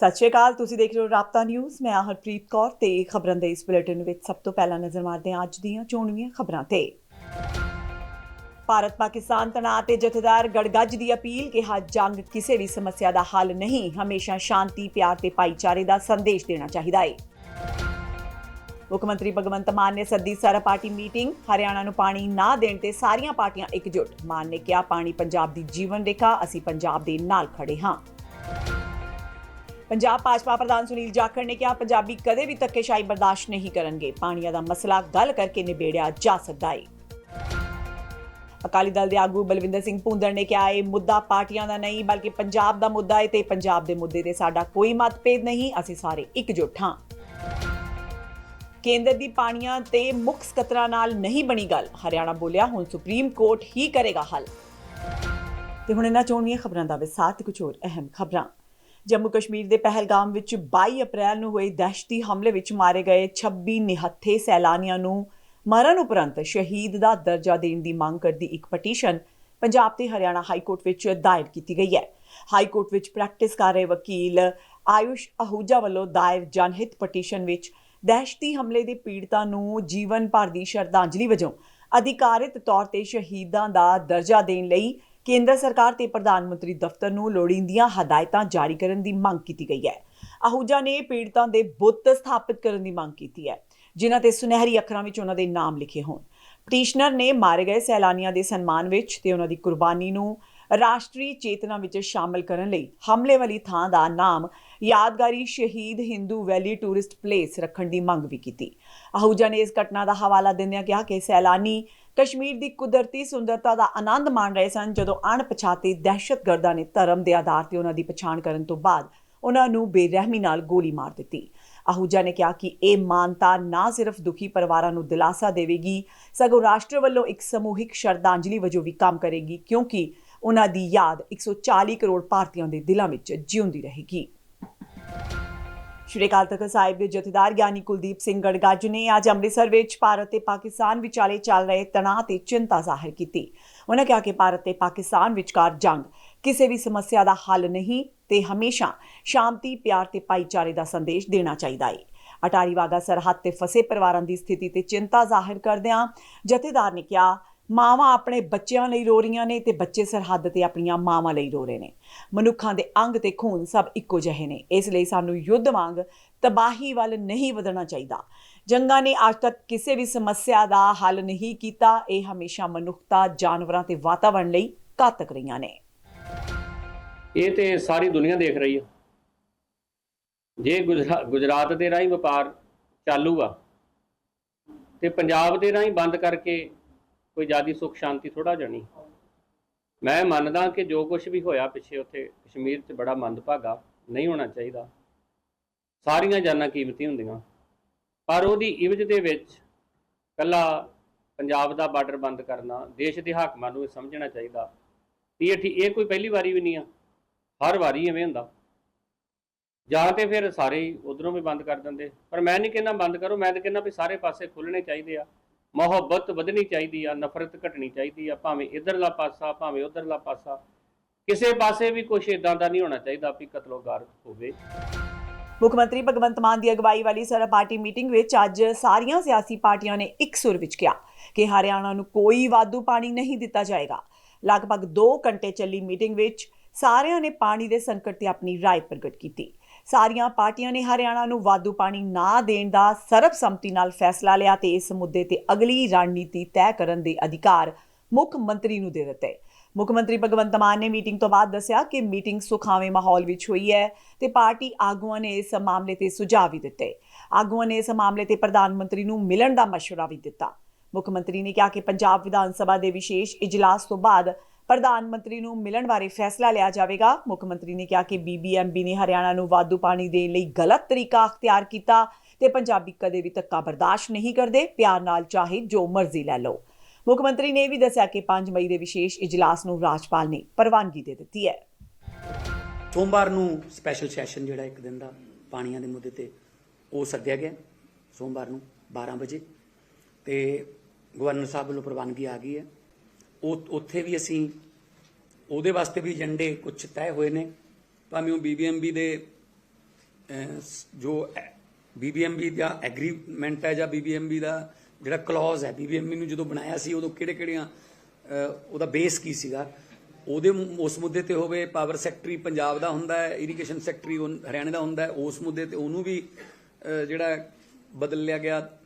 ਸਤਿ ਸ਼੍ਰੀ ਅਕਾਲ, ਤੁਸੀਂ ਦੇਖ ਰਹੇ ਹੋ ਰਾਪਤਾ ਨਿਊਜ਼। ਮੈਂ ਹਰਪ੍ਰੀਤ ਕੌਰ ਤੇ ਖਬਰਾਂ ਦੇ ਇਸ ਬੁਲੇਟਿਨ ਵਿੱਚ ਸਭ ਤੋਂ ਪਹਿਲਾਂ ਨਜ਼ਰ ਮਾਰਦੇ ਹਾਂ ਅੱਜ ਦੀਆਂ ਚੋਣਵੀਆਂ ਖਬਰਾਂ ਤੇ। ਭਾਰਤ ਪਾਕਿਸਤਾਨ ਤਣਾਅ ਤੇ ਜਥੇਦਾਰ ਗੜਗੱਜ ਦੀ ਅਪੀਲ ਕਿਹਾ ਜੰਗ ਕਿਸੇ ਵੀ ਸਮੱਸਿਆ ਦਾ ਹੱਲ ਨਹੀਂ, ਹਮੇਸ਼ਾ ਸ਼ਾਂਤੀ, ਪਿਆਰ ਤੇ ਭਾਈਚਾਰੇ ਦਾ ਸੰਦੇਸ਼ ਦੇਣਾ ਚਾਹੀਦਾ ਹੈ ਮੁੱਖ ਮੰਤਰੀ ਭਗਵੰਤ ਮਾਨ ਨੇ ਸੱਦੀ ਸਰਬ ਪਾਰਟੀ ਮੀਟਿੰਗ, ਹਰਿਆਣਾ ਨੂੰ ਪਾਣੀ ਨਾ ਦੇਣ ਤੇ ਸਾਰੀਆਂ ਪਾਰਟੀਆਂ ਇਕਜੁੱਟ। ਮਾਨ ਨੇ ਕਿਹਾ, ਪਾਣੀ ਪੰਜਾਬ ਦੀ ਜੀਵਨ ਰੇਖਾ, ਅਸੀਂ ਪੰਜਾਬ ਦੇ ਨਾਲ ਖੜੇ ਹਾਂ। ਪੰਜਾਬ ਭਾਜਪਾ ਪ੍ਰਧਾਨ ਸੁਨੀਲ ਜਾਖੜ ਨੇ ਕਿਹਾ, ਪੰਜਾਬੀ ਕਦੇ ਵੀ ਧੱਕੇਸ਼ਾਹੀ ਬਰਦਾਸ਼ਤ ਨਹੀਂ ਕਰਨਗੇ। ਪਾਣੀਆਂ ਦਾ ਮਸਲਾ ਗੱਲ ਕਰਕੇ ਨਿਬੇੜਿਆ ਜਾ ਸਕਦਾ ਹੈ ਅਕਾਲੀ ਦਲ ਦੇ ਆਗੂ ਬਲਵਿੰਦਰ ਸਿੰਘ ਭੁੰਦੜ ਨੇ ਕਿਹਾ, ਇਹ ਮੁੱਦਾ ਪਾਰਟੀਆਂ ਦਾ ਨਹੀਂ, ਬਲਕਿ ਪੰਜਾਬ ਦਾ ਮੁੱਦਾ ਹੈ ਤੇ ਪੰਜਾਬ ਦੇ ਮੁੱਦੇ ਤੇ ਸਾਡਾ ਕੋਈ ਮਤਭੇਦ ਨਹੀਂ। ਅਸੀਂ ਸਾਰੇ ਇਕਜੁੱਟ ਹਾਂ। ਕੇਂਦਰ ਦੀ ਪਾਣੀਆਂ ਤੇ ਮੁੱਖ ਸਕੱਤਰਾਂ ਨਾਲ ਨਹੀਂ ਬਣੀ ਗੱਲ। ਹਰਿਆਣਾ ਬੋਲਿਆ, ਹੁਣ ਸੁਪਰੀਮ ਕੋਰਟ ਹੀ ਕਰੇਗਾ ਹੱਲ। ਤੇ ਹੁਣ ਇਹਨਾਂ ਚੋਣਵੀਆਂ ਖਬਰਾਂ ਦਾ ਵਿਸਥਾਰ ਤੇ ਕੁਝ ਹੋਰ ਅਹਿਮ ਖਬਰਾਂ। ਜੰਮੂ ਕਸ਼ਮੀਰ ਦੇ ਪਹਿਲਗਾਮ ਵਿੱਚ 22 ਅਪ੍ਰੈਲ ਨੂੰ ਹੋਏ ਦਹਿਸ਼ਤੀ ਹਮਲੇ ਵਿੱਚ ਮਾਰੇ ਗਏ 26 ਨਿਹੱਥੇ ਸੈਲਾਨੀਆਂ ਨੂੰ ਮਰਨ ਉਪਰੰਤ ਸ਼ਹੀਦ ਦਾ ਦਰਜਾ ਦੇਣ ਦੀ ਮੰਗ ਕਰਦੀ ਇੱਕ ਪਟੀਸ਼ਨ ਪੰਜਾਬ ਤੇ ਹਰਿਆਣਾ ਹਾਈ ਕੋਰਟ ਵਿੱਚ ਦਾਇਰ ਕੀਤੀ ਗਈ ਹੈ। ਹਾਈ ਕੋਰਟ ਵਿੱਚ ਪ੍ਰੈਕਟਿਸ ਕਰ ਰਹੇ ਵਕੀਲ ਆਯੁਸ਼ ਅਹੂਜਾ ਵੱਲੋਂ ਦਾਇਰ ਜਨਹਿਤ ਪਟੀਸ਼ਨ ਵਿੱਚ ਦਹਿਸ਼ਤੀ ਹਮਲੇ ਦੇ ਪੀੜਤਾਂ ਨੂੰ ਜੀਵਨ ਭਰ ਦੀ ਸ਼ਰਧਾਂਜਲੀ ਵਜੋਂ ਅਧਿਕਾਰਿਤ ਤੌਰ ਤੇ ਸ਼ਹੀਦਾਂ ਦਾ ਦਰਜਾ ਦੇਣ ਲਈ ਕੇਂਦਰ ਸਰਕਾਰ ਤੇ ਪ੍ਰਧਾਨ ਮੰਤਰੀ ਦਫ਼ਤਰ ਨੂੰ ਲੋੜੀਂਦੀਆਂ ਹਦਾਇਤਾਂ ਜਾਰੀ ਕਰਨ ਦੀ ਮੰਗ ਕੀਤੀ ਗਈ ਹੈ। ਅਹੂਜਾ ਨੇ ਪੀੜਤਾਂ ਦੇ ਬੁੱਤ ਸਥਾਪਿਤ ਕਰਨ ਦੀ ਮੰਗ ਕੀਤੀ ਹੈ, ਜਿਨ੍ਹਾਂ ਤੇ ਸੁਨਹਿਰੀ ਅੱਖਰਾਂ ਵਿੱਚ ਉਹਨਾਂ ਦੇ ਨਾਮ ਲਿਖੇ ਹੋਣ। ਪਟੀਸ਼ਨਰ ਨੇ ਮਾਰੇ ਗਏ ਸੈਲਾਨੀਆਂ ਦੇ ਸਨਮਾਨ ਵਿੱਚ ਤੇ ਉਹਨਾਂ ਦੀ ਕੁਰਬਾਨੀ ਨੂੰ ਰਾਸ਼ਟਰੀ ਚੇਤਨਾ ਵਿੱਚ ਸ਼ਾਮਲ ਕਰਨ ਲਈ ਹਮਲੇ ਵਾਲੀ ਥਾਂ ਦਾ ਨਾਮ ਯਾਦਗਾਰੀ ਸ਼ਹੀਦ ਹਿੰਦੂ ਵੈਲੀ ਟੂਰਿਸਟ ਪਲੇਸ ਰੱਖਣ ਦੀ ਮੰਗ ਵੀ ਕੀਤੀ। ਅਹੂਜਾ ਨੇ ਇਸ ਘਟਨਾ ਦਾ ਹਵਾਲਾ ਦਿੰਦਿਆਂ ਕਿਹਾ ਕਿ ਸੈਲਾਨੀ ਕਸ਼ਮੀਰ ਦੀ ਕੁਦਰਤੀ ਸੁੰਦਰਤਾ ਦਾ ਆਨੰਦ ਮਾਣ ਰਹੇ ਸਨ ਜਦੋਂ ਅਣਪਛਾਤੇ ਦਹਿਸ਼ਤਗਰਦਾਂ ਨੇ ਧਰਮ ਦੇ ਆਧਾਰ ਤੇ ਉਹਨਾਂ ਦੀ ਪਛਾਣ ਕਰਨ ਤੋਂ ਬਾਅਦ ਉਹਨਾਂ ਨੂੰ ਬੇਰਹਿਮੀ ਨਾਲ ਗੋਲੀ ਮਾਰ ਦਿੱਤੀ। ਆਹੂਜਾ ਨੇ ਕਿਹਾ ਕਿ ਇਹ ਮਾਨਤਾ ਨਾ ਸਿਰਫ ਦੁਖੀ ਪਰਿਵਾਰਾਂ ਨੂੰ ਦਿਲਾਸਾ ਦੇਵੇਗੀ, ਸਗੋਂ ਰਾਸ਼ਟਰ ਵੱਲੋਂ ਇੱਕ ਸਮੂਹਿਕ ਸ਼ਰਧਾਂਜਲੀ ਵਜੋਂ ਵੀ ਕੰਮ ਕਰੇਗੀ, ਕਿਉਂਕਿ ਉਹਨਾਂ ਦੀ ਯਾਦ 140 ਕਰੋੜ ਭਾਰਤੀਆਂ ਦੇ ਦਿਲਾਂ ਵਿੱਚ ਜਿਉਂਦੀ ਰਹੇਗੀ। ਸ਼੍ਰੀ ਅਕਾਲ ਤਖਤ ਸਾਹਿਬ ਦੇ ਜਥੇਦਾਰ ਗਿਆਨੀ ਕੁਲਦੀਪ ਸਿੰਘ ਗੜਗੱਜ ਨੇ ਅੱਜ ਅੰਮ੍ਰਿਤਸਰ ਵਿੱਚ ਭਾਰਤ ਤੇ ਪਾਕਿਸਤਾਨ ਵਿਚਾਲੇ ਚੱਲ ਰਹੇ ਤਣਾਅ ਤੇ ਚਿੰਤਾ ਜ਼ਾਹਿਰ ਕੀਤੀ। ਉਹਨਾਂ ਕਿਹਾ ਕਿ ਭਾਰਤ ਤੇ ਪਾਕਿਸਤਾਨ ਵਿਚਕਾਰ ਜੰਗ ਕਿਸੇ ਵੀ ਸਮੱਸਿਆ ਦਾ ਹੱਲ ਨਹੀਂ ਤੇ ਹਮੇਸ਼ਾ ਸ਼ਾਂਤੀ, ਪਿਆਰ ਤੇ ਭਾਈਚਾਰੇ ਦਾ ਸੰਦੇਸ਼ ਦੇਣਾ ਚਾਹੀਦਾ ਹੈ ਅਟਾਰੀ ਵਾਗਾ ਸਰਹੱਦ ਤੇ ਫਸੇ ਪਰਿਵਾਰਾਂ ਦੀ ਸਥਿਤੀ ਤੇ ਚਿੰਤਾ ਜ਼ਾਹਿਰ ਕਰਦਿਆਂ ਜਥੇਦਾਰ ਨੇ ਕਿਹਾ ਮਾਵਾਂ ਆਪਣੇ ਬੱਚਿਆਂ ਲਈ ਰੋ ਰਹੀਆਂ ਨੇ ਤੇ ਬੱਚੇ ਸਰਹੱਦ ਤੇ ਆਪਣੀਆਂ ਮਾਵਾਂ ਲਈ ਰੋ ਰਹੇ ਨੇ। ਮਨੁੱਖਾਂ ਦੇ ਅੰਗ ਤੇ ਖੂਨ ਸਭ ਇੱਕੋ ਜਿਹੇ ਨੇ। ਇਸ ਲਈ ਸਾਨੂੰ ਯੁੱਧ ਵਾਂਗ ਤਬਾਹੀ ਵੱਲ ਨਹੀਂ ਵਧਣਾ ਚਾਹੀਦਾ। ਜੰਗਾਂ ਨੇ ਅੱਜ ਤੱਕ ਕਿਸੇ ਵੀ ਸਮੱਸਿਆ ਦਾ ਹੱਲ ਨਹੀਂ ਕੀਤਾ। ਇਹ ਹਮੇਸ਼ਾ ਮਨੁੱਖਤਾ, ਜਾਨਵਰਾਂ ਤੇ ਵਾਤਾਵਰਣ ਲਈ ਘਾਤਕ ਰਹੀਆਂ ਨੇ। ਇਹ ਤੇ ਸਾਰੀ ਦੁਨੀਆ ਦੇਖ ਰਹੀ ਹੈ ਜੇ ਗੁਜਰਾ- ਗੁਜਰਾਤ ਦੇ ਰਾਹੀਂ ਵਪਾਰ ਚਾਲੂ ਆ ਤੇ ਪੰਜਾਬ ਦੇ ਰਾਹੀਂ ਬੰਦ ਕਰਕੇ ਕੋਈ ਜਿਆਦੀ ਸੁੱਖ ਸ਼ਾਂਤੀ ਥੋੜਾ ਜਣੀ ਮੈਂ ਮੰਨਦਾ ਕਿ ਜੋ ਕੁਝ ਵੀ ਹੋਇਆ ਪਿੱਛੇ ਉੱਥੇ ਕਸ਼ਮੀਰ 'ਚ ਬੜਾ ਮੰਦਭਾਗਾ ਨਹੀਂ ਹੋਣਾ ਚਾਹੀਦਾ। ਸਾਰੀਆਂ ਜਾਨਾਂ ਕੀਮਤੀ ਹੁੰਦੀਆਂ। ਪਰ ਉਹਦੀ ਇਵਜ ਦੇ ਵਿੱਚ ਕੱਲਾ ਪੰਜਾਬ ਦਾ ਬਾਰਡਰ ਬੰਦ ਕਰਨਾ, ਦੇਸ਼ ਦੇ ਹਾਕਮਾਂ ਨੂੰ ਇਹ ਸਮਝਣਾ ਚਾਹੀਦਾ। ਵੀ ਇਹ ਠੀ- ਇਹ ਕੋਈ ਪਹਿਲੀ ਵਾਰੀ ਵੀ ਨਹੀਂ ਆ। ਹਰ ਵਾਰੀ ਐਵੇਂ ਹੁੰਦਾ। ਜਾਂ ਤੇ ਫਿਰ ਸਾਰੇ ਹੀ ਉਧਰੋਂ ਵੀ ਬੰਦ ਕਰ ਦਿੰਦੇ। ਪਰ ਮੈਂ ਨਹੀਂ ਕਹਿੰਦਾ ਬੰਦ ਕਰੋ, ਮੈਂ ਤਾਂ ਕਹਿੰਦਾ ਵੀ ਸਾਰੇ ਪਾਸੇ ਖੁੱਲਣੇ ਚਾਹੀਦੇ ਆ। ਮੁਹੱਬਤ ਵਧਣੀ ਚਾਹੀਦੀ ਆ ਨਫ਼ਰਤ ਘਟਣੀ ਚਾਹੀਦੀ ਆ ਭਾਵੇਂ ਇਧਰਲਾ ਪਾਸਾ ਭਾਵੇਂ ਉਧਰਲਾ ਪਾਸਾ ਕਿਸੇ ਪਾਸੇ ਵੀ ਕੁਝ ਇਦਾਂ ਦਾ ਨਹੀਂ ਹੋਣਾ ਚਾਹੀਦਾ ਵੀ ਕਤਲੋਗਾਰ ਹੋਵੇ ਮੁੱਖ ਮੰਤਰੀ ਭਗਵੰਤ ਮਾਨ ਦੀ ਅਗਵਾਈ ਵਾਲੀ ਸਰਬ ਪਾਰਟੀ ਮੀਟਿੰਗ ਵਿੱਚ ਅੱਜ ਸਾਰੀਆਂ ਸਿਆਸੀ ਪਾਰਟੀਆਂ ਨੇ ਇੱਕ ਸੁਰ ਵਿੱਚ ਕਿਹਾ ਕਿ ਹਰਿਆਣਾ ਨੂੰ ਕੋਈ ਵਾਧੂ ਪਾਣੀ ਨਹੀਂ ਦਿੱਤਾ ਜਾਏਗਾ ਲਗਭਗ 2 ਘੰਟੇ ਚੱਲੀ ਮੀਟਿੰਗ ਵਿੱਚ ਸਾਰਿਆਂ ਨੇ ਪਾਣੀ ਦੇ ਸੰਕਟ ਤੇ ਆਪਣੀ رائے ਪ੍ਰਗਟ ਕੀਤੀ ਸਾਰੀਆਂ ਪਾਰਟੀਆਂ ਨੇ ਹਰਿਆਣਾ ਨੂੰ ਵਾਧੂ ਪਾਣੀ ਨਾ ਦੇਣ ਦਾ ਸਰਬਸੰਮਤੀ ਨਾਲ ਫੈਸਲਾ ਲਿਆ ਤੇ ਇਸ ਮੁੱਦੇ ਤੇ ਅਗਲੀ ਰਣਨੀਤੀ ਤੈਅ ਕਰਨ ਦੇ ਅਧਿਕਾਰ ਮੁੱਖ ਮੰਤਰੀ ਨੂੰ ਦੇ ਦਿੱਤੇ। ਮੁੱਖ ਮੰਤਰੀ ਭਗਵੰਤ ਮਾਨ ਨੇ ਮੀਟਿੰਗ ਤੋਂ ਬਾਅਦ ਦੱਸਿਆ ਕਿ ਮੀਟਿੰਗ ਸੁਖਾਵੇਂ ਮਾਹੌਲ ਵਿੱਚ ਹੋਈ ਹੈ ਤੇ ਪਾਰਟੀ ਆਗੂਆਂ ਨੇ ਇਸ ਮਾਮਲੇ ਤੇ ਸੁਝਾਅ ਵੀ ਦਿੱਤੇ। ਆਗੂਆਂ ਨੇ ਇਸ ਮਾਮਲੇ ਤੇ ਪ੍ਰਧਾਨ ਮੰਤਰੀ ਨੂੰ ਮਿਲਣ ਦਾ ਮਸ਼ਵਰਾ ਵੀ ਦਿੱਤਾ। ਮੁੱਖ ਮੰਤਰੀ ਨੇ ਕਿਹਾ ਕਿ ਪੰਜਾਬ ਵਿਧਾਨ ਸਭਾ ਦੇ ਵਿਸ਼ੇਸ਼ ਇਜਲਾਸ ਤੋਂ ਬਾਅਦ ਪ੍ਰਧਾਨ ਮੰਤਰੀ ਨੂੰ ਮਿਲਣ ਬਾਰੇ ਫੈਸਲਾ ਲਿਆ ਜਾਵੇਗਾ। ਮੁੱਖ ਮੰਤਰੀ ਨੇ ਕਿਹਾ ਕਿ ਬੀਬੀਐਮਬੀ ਨੇ ਹਰਿਆਣਾ ਨੂੰ ਵਾਧੂ ਪਾਣੀ ਦੇਣ ਲਈ ਗਲਤ ਤਰੀਕਾ ਅਖਤਿਆਰ ਕੀਤਾ ਤੇ ਪੰਜਾਬੀ ਕਦੇ ਵੀ ਧੱਕਾ ਬਰਦਾਸ਼ਤ ਨਹੀਂ ਕਰਦੇ। ਪਿਆਰ ਨਾਲ ਚਾਹੇ ਜੋ ਮਰਜ਼ੀ ਲੈ ਲਓ। ਮੁੱਖ ਮੰਤਰੀ ਨੇ ਇਹ ਵੀ ਦੱਸਿਆ ਕਿ 5 ਮਈ ਦੇ ਵਿਸ਼ੇਸ਼ ਇਜਲਾਸ ਨੂੰ ਰਾਜਪਾਲ ਨੇ ਪ੍ਰਵਾਨਗੀ ਦੇ ਦਿੱਤੀ ਹੈ। ਸੋਮਵਾਰ ਨੂੰ ਸਪੈਸ਼ਲ ਸੈਸ਼ਨ ਜਿਹੜਾ ਇੱਕ ਦਿਨ ਦਾ ਪਾਣੀਆਂ ਦੇ ਮੁੱਦੇ ਤੇ ਉਹ ਸੱਦਿਆ ਗਿਆ। ਸੋਮਵਾਰ ਨੂੰ 12 ਵਜੇ ਤੇ ਗਵਰਨਰ ਸਾਹਿਬ ਵੱਲੋਂ ਪ੍ਰਵਾਨਗੀ ਆ ਗਈ ਹੈ। ਉੱਥੇ ਵੀ ਅਸੀਂ ਉਹਦੇ ਵਾਸਤੇ ਵੀ ਏਜੰਡੇ ਕੁਝ ਤੈਅ ਹੋਏ ਨੇ। ਭਾਵੇਂ ਉਹ ਬੀਬੀਐਮਬੀ ਦੇ ਅਹ, ਸ- ਜੋ ਬੀਬੀਐਮਬੀ ਦਾ ਐਗਰੀਮੈਂਟ ਹੈ ਜਾਂ ਬੀਬੀਐਮਬੀ ਦਾ ਜਿਹੜਾ ਕਲੌਜ਼ ਹੈ ਬੀਬੀਐਮਬੀ ਨੂੰ ਜਦੋਂ ਬਣਾਇਆ ਸੀ ਉਦੋਂ ਕਿਹੜੇ ਕਿਹੜੀਆਂ ਉਹਦਾ ਬੇਸ ਕੀ ਸੀਗਾ? ਉਹਦੇ ਉਸ ਮੁੱਦੇ ਤੇ ਹੋਵੇ ਪਾਵਰ ਸੈਕਟਰੀ ਪੰਜਾਬ ਦਾ ਹੁੰਦਾ ਹੈ ਇਰੀਗੇਸ਼ਨ ਸੈਕਟਰੀ ਹਰਿਆਣਾ ਦਾ ਹੁੰਦਾ ਹੈ ਉਸ ਮੁੱਦੇ ਤੇ ਉਹਨੂੰ ਵੀ ਜਿਹੜਾ ਬਦਲ ਲਿਆ ਗਿਆ।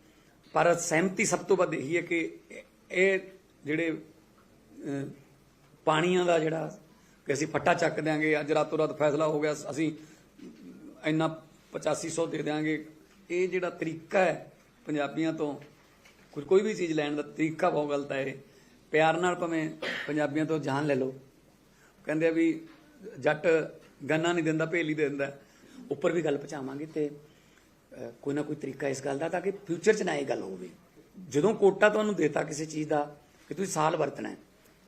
ਪਰ ਸਹਿਮਤੀ ਸਭ ਤੋਂ ਵੱਧ ਇਹੀ ਹੈ ਕਿ ਇਹ- ਜਿਹੜੇ ਪਾਣੀਆਂ ਦਾ ਜਿਹੜਾ ਕਿ ਅਸੀਂ ਫੱਟਾ ਚੱਕ ਦਿਆਂਗੇ, ਅੱਜ ਰਾਤੋਂ ਰਾਤ ਫੈਸਲਾ ਹੋ ਗਿਆ, ਅਸੀਂ ਇੰਨਾ 8500 ਦੇ ਦਿਆਂਗੇ। ਇਹ ਜਿਹੜਾ ਤਰੀਕਾ ਹੈ ਪੰਜਾਬੀਆਂ ਤੋਂ ਕੁਝ ਕੋਈ ਵੀ ਚੀਜ਼ ਲੈਣ ਦਾ ਤਰੀਕਾ ਬਹੁਤ ਗਲਤ ਹੈ ਇਹ। ਪਿਆਰ ਨਾਲ ਭਾਵੇਂ ਪੰਜਾਬੀਆਂ ਤੋਂ ਜਾਨ ਲੈ ਲਓ। ਕਹਿੰਦੇ ਆ ਵੀ ਜੱਟ ਗੰਨਾ ਨਹੀਂ ਦਿੰਦਾ, ਭੇਲੀ ਦੇ ਦਿੰਦਾ। ਉੱਪਰ ਵੀ ਗੱਲ ਪਹੁੰਚਾਵਾਂਗੇ ਤੇ ਕੋਈ ਨਾ ਕੋਈ ਤਰੀਕਾ ਇਸ ਗੱਲ ਦਾ ਤਾਂ ਕਿ ਫਿਊਚਰ 'ਚ ਨਾ ਇਹ ਗੱਲ ਹੋਵੇ। ਜਦੋਂ ਕੋਟਾ ਤੁਹਾਨੂੰ ਦੇਤਾ ਕਿਸੇ ਚੀਜ਼ ਦਾ ਕਿ ਤੁਸੀਂ ਸਾਲ ਵਰਤਣਾ ਹੈ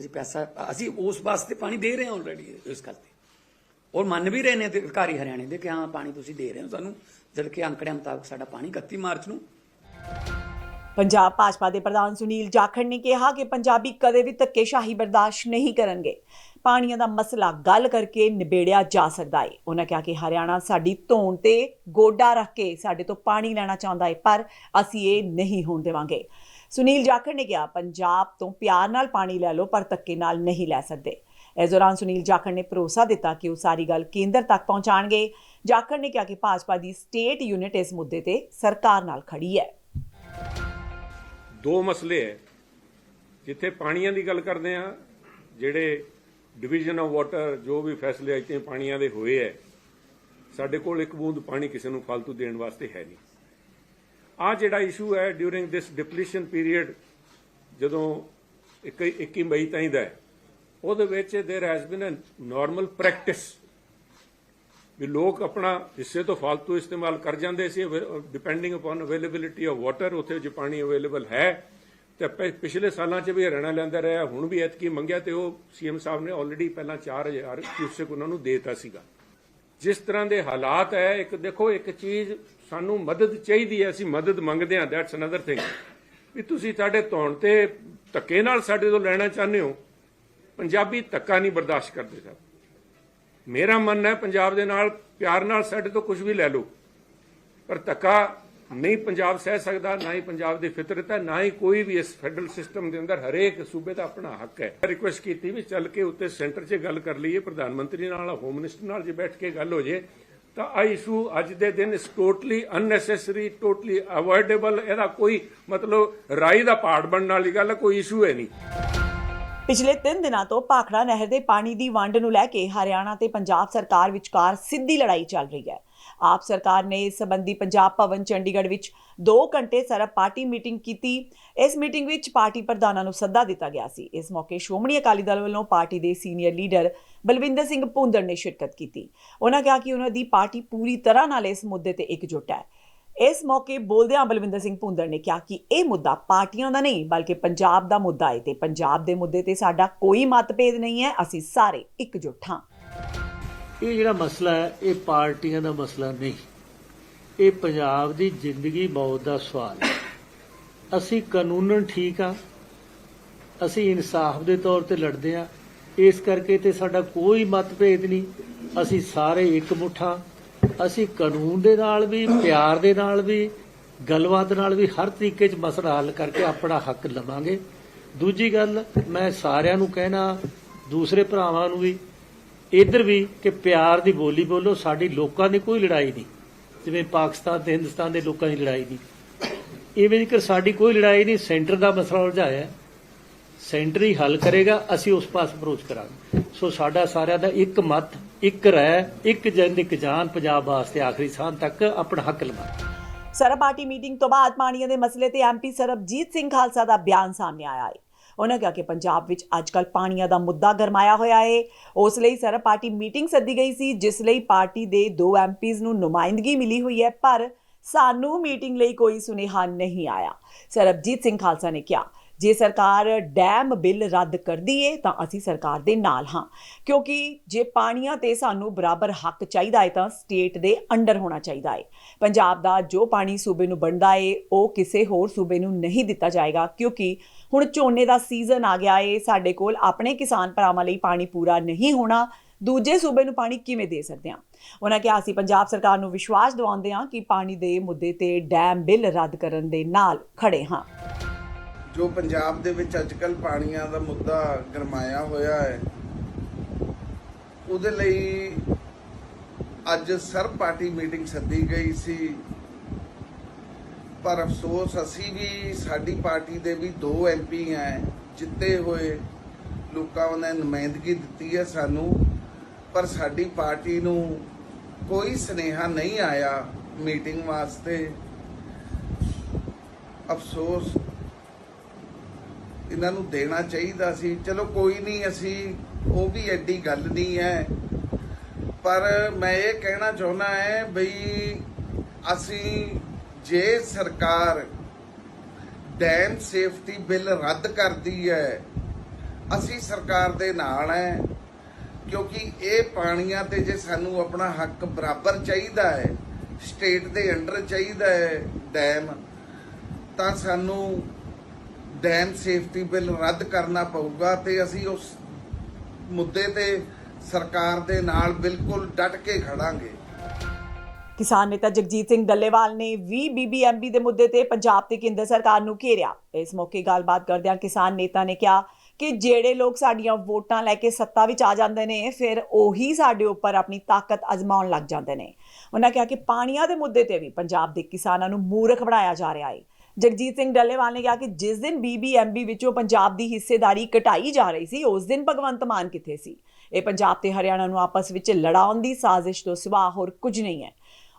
ਅਸੀਂ ਪੈਸਾ, ਅਸੀਂ ਉਸ ਵਾਸਤੇ ਪਾਣੀ ਦੇ ਰਹੇ ਹਾਂ ਆਲਰੇਡੀ ਇਸ ਕਰਕੇ ਔਰ ਮੰਨ ਵੀ ਰਹੇ ਨੇ ਅਧਿਕਾਰੀ ਹਰਿਆਣੇ ਦੇ ਕਿ ਹਾਂ, ਪਾਣੀ ਤੁਸੀਂ ਦੇ ਰਹੇ ਹੋ ਸਾਨੂੰ। ਜਦ ਕਿ ਅੰਕੜਿਆਂ ਮੁਤਾਬਕ ਸਾਡਾ ਪਾਣੀ 31 ਮਾਰਚ ਨੂੰ। ਪੰਜਾਬ ਭਾਜਪਾ ਦੇ ਪ੍ਰਧਾਨ ਸੁਨੀਲ ਜਾਖੜ ਨੇ ਕਿਹਾ ਕਿ ਪੰਜਾਬੀ ਕਦੇ ਵੀ ਧੱਕੇਸ਼ਾਹੀ ਬਰਦਾਸ਼ਤ ਨਹੀਂ ਕਰਨਗੇ। ਪਾਣੀਆਂ ਦਾ ਮਸਲਾ ਗੱਲ ਕਰਕੇ ਨਿਬੇੜਿਆ ਜਾ ਸਕਦਾ ਹੈ ਉਹਨਾਂ ਕਿਹਾ ਕਿ ਹਰਿਆਣਾ ਸਾਡੀ ਧੌਣ ਤੇ ਗੋਡਾ ਰੱਖ ਕੇ ਸਾਡੇ ਤੋਂ ਪਾਣੀ ਲੈਣਾ ਚਾਹੁੰਦਾ ਹੈ ਪਰ ਅਸੀਂ ਇਹ ਨਹੀਂ ਹੋਣ ਦੇਵਾਂਗੇ। ਸੁਨੀਲ ਜਾਖੜ ਨੇ ਕਿਹਾ, ਪੰਜਾਬ ਤੋਂ ਪਿਆਰ ਨਾਲ ਪਾਣੀ ਲੈ ਲਓ, ਪਰ ਧੱਕੇ ਨਾਲ ਨਹੀਂ ਲੈ ਸਕਦੇ। ਇਸ ਦੌਰਾਨ ਸੁਨੀਲ ਜਾਖੜ ਨੇ ਭਰੋਸਾ ਦਿੱਤਾ ਕਿ ਉਹ ਸਾਰੀ ਗੱਲ ਕੇਂਦਰ ਤੱਕ ਪਹੁੰਚਾਣਗੇ। ਜਾਖੜ ਨੇ ਕਿਹਾ ਕਿ ਭਾਜਪਾ ਦੀ ਸਟੇਟ ਯੂਨਿਟ ਇਸ ਮੁੱਦੇ ਤੇ ਸਰਕਾਰ ਨਾਲ ਖੜੀ ਹੈ। ਦੋ ਮਸਲੇ ਹੈ। ਜਿੱਥੇ ਪਾਣੀਆਂ ਦੀ ਗੱਲ ਕਰਦੇ ਆ ਜਿਹੜੇ ਡਿਵੀਜ਼ਨ ਆਫ ਵਾਟਰ ਜੋ ਵੀ ਫੈਸਲੇ ਇੱਥੇ ਪਾਣੀਆਂ ਦੇ ਹੋਏ ਹੈ, ਸਾਡੇ ਕੋਲ ਇੱਕ ਬੂੰਦ ਪਾਣੀ ਕਿਸੇ ਨੂੰ ਫालतू ਦੇਣ ਵਾਸਤੇ ਹੈ ਨਹੀਂ। ਆ ਜਿਹੜਾ ਇਸ਼ੂ ਹੈ ਡਿਊਰਿੰਗ ਦਿਸ ਡਿਪਲੀਸ਼ਨ ਪੀਰੀਅਡ ਜਦੋਂ 21 ਮਈ ਤਾਈਂ ਦਾ ਉਹਦੇ ਵਿੱਚ there has been a normal practice ਵੀ ਲੋਕ ਆਪਣਾ ਹਿੱਸੇ ਤੋਂ ਫालतू ਇਸਤੇਮਾਲ ਕਰ ਜਾਂਦੇ ਸੀ depending upon availability of water ਉੱਥੇ ਜੇ ਪਾਣੀ ਅਵੇਲੇਬਲ ਹੈ, ਤੇ ਪਿਛਲੇ ਸਾਲਾਂ 'ਚ ਵੀ ਹਰਿਆਣਾ ਲੈਂਦਾ ਰਿਹਾ, ਹੁਣ ਵੀ ਐਤਕੀ ਮੰਗਿਆ ਤੇ ਉਹ ਸੀਐਮ ਸਾਹਿਬ ਨੇ ਆਲਰੇਡੀ ਪਹਿਲਾਂ 4000 ਕਿਊਸਕ ਉਹਨਾਂ ਨੂੰ ਦੇਤਾ ਸੀਗਾ। ਜਿਸ ਤਰ੍ਹਾਂ ਦੇ ਹਾਲਾਤ ਹੈ, ਇੱਕ ਦੇਖੋ, ਇੱਕ ਚੀਜ਼ ਸਾਨੂੰ ਮਦਦ ਚਾਹੀਦੀ ਹੈ, ਅਸੀਂ ਮਦਦ ਮੰਗਦੇ ਹਾਂ ਦੈਟਸ ਅਨਦਰ ਥਿੰਗ ਵੀ ਤੁਸੀਂ ਸਾਡੇ ਧੌਣ ਤੇ ਧੱਕੇ ਨਾਲ ਸਾਡੇ ਤੋਂ ਲੈਣਾ ਚਾਹੁੰਦੇ ਹੋ, ਪੰਜਾਬੀ ਧੱਕਾ ਨਹੀਂ ਬਰਦਾਸ਼ਤ ਕਰਦੇ ਸਰ। ਮੇਰਾ ਮੰਨਣਾ ਹੈ ਪੰਜਾਬ ਦੇ ਨਾਲ, ਪਿਆਰ ਨਾਲ ਸਾਡੇ ਤੋਂ ਕੁਝ ਵੀ ਲੈ ਲਓ, ਪਰ ਧੱਕਾ ਨਹੀਂ ਪੰਜਾਬ ਸਹਿ ਸਕਦਾ, ਨਾ ਹੀ ਪੰਜਾਬ ਦੀ ਫਿਤਰਤ ਹੈ, ਨਾ ਹੀ ਕੋਈ ਵੀ ਇਸ ਫੈਡਰਲ ਸਿਸਟਮ ਦੇ ਅੰਦਰ ਹਰੇਕ ਸੂਬੇ ਦਾ ਆਪਣਾ ਹੱਕ ਹੈ। ਰਿਕੁਐਸਟ ਕੀਤੀ ਵੀ ਚੱਲ ਕੇ ਉੱਤੇ ਸੈਂਟਰ 'ਚ ਗੱਲ ਕਰ ਲਈਏ, ਪ੍ਰਧਾਨ ਮੰਤਰੀ ਨਾਲ ਹੋਮ ਮਿਨਿਸਟਰ ਨਾਲ ਜੇ ਬੈਠ ਕੇ ਗੱਲ ਹੋ ਜੇ ਤਾਂ ਆ ਇਸ਼ੂ ਅੱਜ ਦੇ ਦਿਨ ਇਸ ਟੋਟਲੀ ਅਨਨੈਸੈਸਰੀ ਟੋਟਲੀ ਅਵੋਇਡੇਬਲ ਇਹਦਾ ਕੋਈ ਮਤਲਬ ਰਾਈ ਦਾ ਪਹਾੜ ਬਣਨ ਵਾਲੀ ਗੱਲ ਕੋਈ ਇਸ਼ੂ ਹੈ ਨਹੀਂ। ਪਿਛਲੇ 3 ਦਿਨਾਂ ਤੋਂ ਭਾਖੜਾ ਨਹਿਰ ਦੇ ਪਾਣੀ ਦੀ ਵੰਡ ਨੂੰ ਲੈ ਕੇ ਹਰਿਆਣਾ ਤੇ ਪੰਜਾਬ ਸਰਕਾਰ ਵਿਚਕਾਰ ਸਿੱਧੀ ਲੜਾਈ ਚੱਲ ਰਹੀ ਹੈ। ਆਪ ਸਰਕਾਰ ਨੇ ਇਸ ਸੰਬੰਧੀ ਪੰਜਾਬ ਭਵਨ ਚੰਡੀਗੜ੍ਹ ਵਿੱਚ 2 ਘੰਟੇ ਸਰਬ ਪਾਰਟੀ ਮੀਟਿੰਗ ਕੀਤੀ। ਇਸ ਮੀਟਿੰਗ ਵਿੱਚ ਪਾਰਟੀ ਪ੍ਰਧਾਨਾਂ ਨੂੰ ਸੱਦਾ ਦਿੱਤਾ ਗਿਆ ਸੀ। ਇਸ ਮੌਕੇ ਸ਼੍ਰੋਮਣੀ ਅਕਾਲੀ ਦਲ ਵੱਲੋਂ ਪਾਰਟੀ ਦੇ ਸੀਨੀਅਰ ਲੀਡਰ ਬਲਵਿੰਦਰ ਸਿੰਘ ਭੁੰਦੜ ਨੇ ਸ਼ਿਰਕਤ ਕੀਤੀ। ਉਹਨਾਂ ਕਿਹਾ ਕਿ ਉਹਨਾਂ ਦੀ ਪਾਰਟੀ ਪੂਰੀ ਤਰ੍ਹਾਂ ਨਾਲ ਇਸ ਮੁੱਦੇ ਤੇ ਇਕਜੁੱਟ ਹੈ। ਇਸ ਮੌਕੇ ਬੋਲਦਿਆਂ ਬਲਵਿੰਦਰ ਸਿੰਘ ਭੁੰਦੜ ਨੇ ਕਿਹਾ ਕਿ ਇਹ ਮੁੱਦਾ ਪਾਰਟੀਆਂ ਦਾ ਨਹੀਂ, ਬਲਕਿ ਪੰਜਾਬ ਦਾ ਮੁੱਦਾ ਹੈ ਤੇ ਪੰਜਾਬ ਦੇ ਮੁੱਦੇ ਤੇ ਸਾਡਾ ਕੋਈ ਮਤਭੇਦ ਨਹੀਂ ਹੈ। ਅਸੀਂ ਸਾਰੇ ਇਕਜੁੱਟ ਹਾਂ। ਇਹ ਜਿਹੜਾ ਮਸਲਾ ਹੈ, ਇਹ ਪਾਰਟੀਆਂ ਦਾ ਮਸਲਾ ਨਹੀਂ। ਇਹ ਪੰਜਾਬ ਦੀ ਜ਼ਿੰਦਗੀ ਮੌਤ ਦਾ ਸਵਾਲ ਹੈ। ਅਸੀਂ ਕਾਨੂੰਨਨ ਠੀਕ ਆ ਅਸੀਂ ਇਨਸਾਫ ਦੇ ਤੌਰ ਤੇ ਲੜਦੇ ਆ ਇਸ ਕਰਕੇ ਤੇ ਸਾਡਾ ਕੋਈ ਮਤਭੇਦ ਨਹੀਂ। ਅਸੀਂ ਸਾਰੇ ਇੱਕ ਮੁੱਠਾ ਅਸੀਂ ਕਾਨੂੰਨ ਦੇ ਨਾਲ ਵੀ, ਪਿਆਰ ਦੇ ਨਾਲ ਵੀ, ਗੱਲਬਾਤ ਨਾਲ ਵੀ ਹਰ ਤਰੀਕੇ 'ਚ ਮਸਲਾ ਹੱਲ ਕਰਕੇ ਆਪਣਾ ਹੱਕ ਲਵਾਂਗੇ। ਦੂਜੀ ਗੱਲ, ਮੈਂ ਸਾਰਿਆਂ ਨੂੰ ਕਹਿਣਾ, ਦੂਸਰੇ ਭਰਾਵਾਂ ਨੂੰ ਵੀ ਇੱਧਰ ਵੀ ਕਿ ਪਿਆਰ ਦੀ ਬੋਲੀ ਬੋਲੋ, ਸਾਡੀ ਲੋਕਾਂ ਦੀ ਕੋਈ ਲੜਾਈ ਨਹੀਂ। ਜਿਵੇਂ ਪਾਕਿਸਤਾਨ ਤੇ ਹਿੰਦੁਸਤਾਨ ਦੇ ਲੋਕਾਂ ਦੀ ਲੜਾਈ ਨਹੀਂ। ਇਵੇਂ ਜੇਕਰ ਸਾਡੀ ਕੋਈ ਲੜਾਈ ਨਹੀਂ, ਸੈਂਟਰ ਦਾ ਮਸਲਾ ਉਲਝਾਇਆ ਸੈਂਟਰ ਹੀ ਹੱਲ ਕਰੇਗਾ, ਅਸੀਂ ਉਸ ਪਾਸ ਅਪਰੋਚ ਕਰਾਂਗੇ। ਸੋ ਸਾਡਾ ਸਾਰਿਆਂ ਦਾ ਇੱਕ ਮਤ, ਇੱਕ ਰਹਿ ਇੱਕ ਜਨ, ਇੱਕ ਜਾਨ, ਪੰਜਾਬ ਵਾਸਤੇ ਆਖਰੀ ਸਾਹ ਤੱਕ ਆਪਣਾ ਹੱਕ ਲਵਾਂਗੇ। ਸਰਬ ਪਾਰਟੀ ਮੀਟਿੰਗ ਤੋਂ ਬਾਅਦ ਪਾਣੀਆਂ ਦੇ ਮਸਲੇ ਤੇ ਐਮਪੀ ਸਰਬਜੀਤ ਸਿੰਘ ਖਾਲਸਾ ਦਾ ਬਿਆਨ ਸਾਹਮਣੇ ਆਇਆ ਹੈ। ਉਹਨਾਂ ਕਿਹਾ ਕਿ ਪੰਜਾਬ ਵਿੱਚ ਅੱਜਕੱਲ ਪਾਣੀਆਂ ਦਾ ਮੁੱਦਾ ਗਰਮਾਇਆ ਹੋਇਆ ਹੈ ਉਸ ਲਈ ਸਰਬ ਪਾਰਟੀ ਮੀਟਿੰਗ ਸੱਦੀ ਗਈ ਸੀ, ਜਿਸ ਲਈ ਪਾਰਟੀ ਦੇ ਦੋ ਐਮਪੀਜ਼ ਨੂੰ ਨੁਮਾਇੰਦਗੀ ਮਿਲੀ ਹੋਈ ਹੈ, ਪਰ ਸਾਨੂੰ ਮੀਟਿੰਗ ਲਈ ਕੋਈ ਸੁਨੇਹਾ ਨਹੀਂ ਆਇਆ। ਸਰਬਜੀਤ ਸਿੰਘ ਖਾਲਸਾ ਨੇ ਕਿਹਾ, ਜੇ ਸਰਕਾਰ ਡੈਮ ਬਿੱਲ ਰੱਦ ਕਰਦੀ ਏ, ਤਾਂ ਅਸੀਂ ਸਰਕਾਰ ਦੇ ਨਾਲ ਹਾਂ। ਕਿਉਂਕਿ ਜੇ ਪਾਣੀਆਂ ਤੇ ਸਾਨੂੰ ਬਰਾਬਰ ਹੱਕ ਚਾਹੀਦਾ ਹੈ ਤਾਂ ਸਟੇਟ ਦੇ ਅੰਡਰ ਹੋਣਾ ਚਾਹੀਦਾ ਹੈ ਪੰਜਾਬ ਦਾ ਜੋ ਪਾਣੀ ਸੂਬੇ ਨੂੰ ਬਣਦਾ ਏ, ਉਹ ਕਿਸੇ ਹੋਰ ਸੂਬੇ ਨੂੰ ਨਹੀਂ ਦਿੱਤਾ ਜਾਏਗਾ, ਕਿਉਂਕਿ ਹੁਣ ਝੋਨੇ ਦਾ ਸੀਜ਼ਨ ਆ ਗਿਆ ਏ, ਸਾਡੇ ਕੋਲ ਆਪਣੇ ਕਿਸਾਨ ਭਰਾਵਾਂ ਲਈ ਪਾਣੀ ਪੂਰਾ ਨਹੀਂ ਹੋਣਾ। ਦੂਜੇ ਸੂਬੇ ਨੂੰ ਪਾਣੀ ਕਿਵੇਂ ਦੇ ਸਕਦੇ ਹਾਂ? ਉਹਨਾਂ ਕਿਹਾ, ਅਸੀਂ ਪੰਜਾਬ ਸਰਕਾਰ ਨੂੰ ਵਿਸ਼ਵਾਸ ਦਿਵਾਉਂਦੇ ਹਾਂ ਕਿ ਪਾਣੀ ਦੇ ਮੁੱਦੇ ਤੇ ਡੈਮ ਬਿੱਲ ਰੱਦ ਕਰਨ ਦੇ ਨਾਲ ਖੜੇ ਹਾਂ। ਜੋ ਪੰਜਾਬ ਦੇ ਵਿੱਚ ਅੱਜਕੱਲ ਪਾਣੀਆਂ ਦਾ ਮੁੱਦਾ ਗਰਮਾਇਆ ਹੋਇਆ ਹੈ, ਉਹਦੇ ਲਈ ਅੱਜ ਸਰਬ ਪਾਰਟੀ ਮੀਟਿੰਗ ਸੱਦੀ ਗਈ ਸੀ। ਪਰ ਅਫਸੋਸ, ਅਸੀਂ ਵੀ ਸਾਡੀ ਪਾਰਟੀ ਦੇ ਵੀ ਦੋ ਐਮਪੀ ਹੈ ਜਿੱਤੇ ਹੋਏ ਲੋਕਾਂ ਨੇ ਨੁਮਾਇੰਦਗੀ ਦਿੱਤੀ ਹੈ ਸਾਨੂੰ, ਪਰ ਸਾਡੀ ਪਾਰਟੀ ਨੂੰ ਕੋਈ ਸਨੇਹਾ ਨਹੀਂ ਆਇਆ ਮੀਟਿੰਗ ਵਾਸਤੇ। ਅਫਸੋਸ, ਇਹਨਾਂ ਨੂੰ ਦੇਣਾ ਚਾਹੀਦਾ ਸੀ। ਚਲੋ ਕੋਈ ਨਹੀਂ, ਅਸੀਂ, ਉਹ ਵੀ ਐਡੀ ਗੱਲ ਨਹੀਂ ਹੈ। ਪਰ ਮੈਂ ਇਹ ਕਹਿਣਾ ਚਾਹੁੰਦਾ ਹੈ ਬਈ, ਅਸੀਂ ਜੇ ਸਰਕਾਰ ਡੈਮ ਸੇਫਟੀ ਬਿੱਲ ਰੱਦ ਕਰਦੀ ਹੈ, ਅਸੀਂ ਸਰਕਾਰ ਦੇ ਨਾਲ ਹੈ, ਕਿਉਂਕਿ ਇਹ ਪਾਣੀਆਂ ਤੇ ਜੇ ਸਾਨੂੰ ਆਪਣਾ ਹੱਕ ਬਰਾਬਰ ਚਾਹੀਦਾ ਹੈ, ਸਟੇਟ ਦੇ ਅੰਡਰ ਚਾਹੀਦਾ ਹੈ ਡੈਮ, ਤਾਂ ਸਾਨੂੰ ਡੈਮ ਸੇਫਟੀ ਬਿੱਲ ਰੱਦ ਕਰਨਾ ਪਊਗਾ ਤੇ ਅਸੀਂ ਉਸ ਮੁੱਦੇ ਤੇ ਸਰਕਾਰ ਦੇ ਨਾਲ ਬਿਲਕੁਲ ਡਟ ਕੇ ਖੜਾਂਗੇ। ਕਿਸਾਨ ਨੇਤਾ ਜਗਜੀਤ ਸਿੰਘ ਡੱਲੇਵਾਲ ਨੇ ਵੀ ਬੀਬੀਐਮਬੀ ਦੇ ਮੁੱਦੇ ਤੇ ਪੰਜਾਬ ਤੇ ਕੇਂਦਰ ਸਰਕਾਰ ਨੂੰ ਘੇਰਿਆ। ਇਸ ਮੌਕੇ ਗੱਲਬਾਤ ਕਰਦਿਆਂ ਕਿਸਾਨ ਨੇਤਾ ਨੇ ਕਿਹਾ ਕਿ ਜਿਹੜੇ ਲੋਕ ਸਾਡੀਆਂ ਵੋਟਾਂ ਲੈ ਕੇ ਸੱਤਾ ਵਿੱਚ ਆ ਜਾਂਦੇ ਨੇ, ਫਿਰ ਉਹੀ ਸਾਡੇ ਉੱਪਰ ਆਪਣੀ ਤਾਕਤ ਅਜ਼ਮਾਉਣ ਲੱਗ ਜਾਂਦੇ ਨੇ। ਉਹਨਾਂ ਕਿਹਾ ਕਿ ਪਾਣੀਆਂ ਦੇ ਮੁੱਦੇ ਤੇ ਵੀ ਪੰਜਾਬ ਦੇ ਕਿਸਾਨਾਂ ਨੂੰ ਮੂਰਖ ਬਣਾਇਆ ਜਾ ਰਿਹਾ ਹੈ ਜਗਜੀਤ ਸਿੰਘ ਡੱਲੇਵਾਲ ਨੇ ਕਿਹਾ ਕਿ ਜਿਸ ਦਿਨ ਬੀਬੀਐਮਬੀ ਵਿੱਚੋਂ ਪੰਜਾਬ ਦੀ ਹਿੱਸੇਦਾਰੀ ਘਟਾਈ ਜਾ ਰਹੀ ਸੀ, ਉਸ ਦਿਨ ਭਗਵੰਤ ਮਾਨ ਕਿੱਥੇ ਸੀ? ਇਹ ਪੰਜਾਬ ਤੇ ਹਰਿਆਣਾ ਨੂੰ ਆਪਸ ਵਿੱਚ ਲੜਾਉਣ ਦੀ ਸਾਜ਼ਿਸ਼ ਤੋਂ ਸਿਵਾ ਹੋਰ ਕੁਝ ਨਹੀਂ ਹੈ।